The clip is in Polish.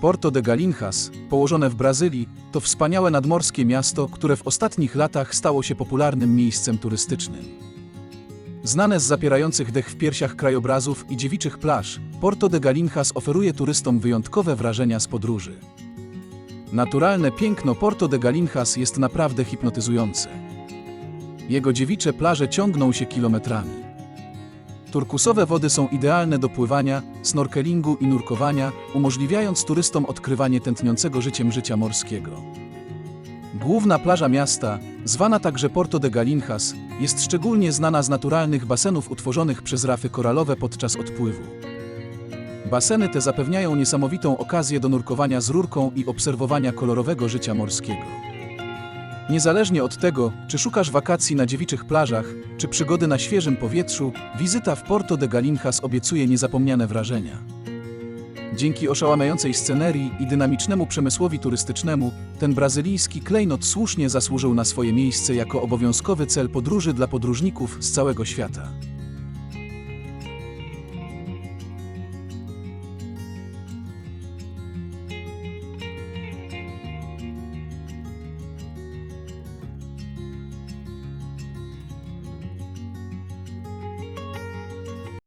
Porto de Galinhas, położone w Brazylii, to wspaniałe nadmorskie miasto, które w ostatnich latach stało się popularnym miejscem turystycznym. Znane z zapierających dech w piersiach krajobrazów i dziewiczych plaż, Porto de Galinhas oferuje turystom wyjątkowe wrażenia z podróży. Naturalne piękno Porto de Galinhas jest naprawdę hipnotyzujące. Jego dziewicze plaże ciągną się kilometrami. Turkusowe wody są idealne do pływania, snorkelingu i nurkowania, umożliwiając turystom odkrywanie tętniącego życiem życia morskiego. Główna plaża miasta, zwana także Porto de Galinhas, jest szczególnie znana z naturalnych basenów utworzonych przez rafy koralowe podczas odpływu. Baseny te zapewniają niesamowitą okazję do nurkowania z rurką i obserwowania kolorowego życia morskiego. Niezależnie od tego, czy szukasz wakacji na dziewiczych plażach, czy przygody na świeżym powietrzu, wizyta w Porto de Galinhas obiecuje niezapomniane wrażenia. Dzięki oszałamiającej scenerii i dynamicznemu przemysłowi turystycznemu, ten brazylijski klejnot słusznie zasłużył na swoje miejsce jako obowiązkowy cel podróży dla podróżników z całego świata.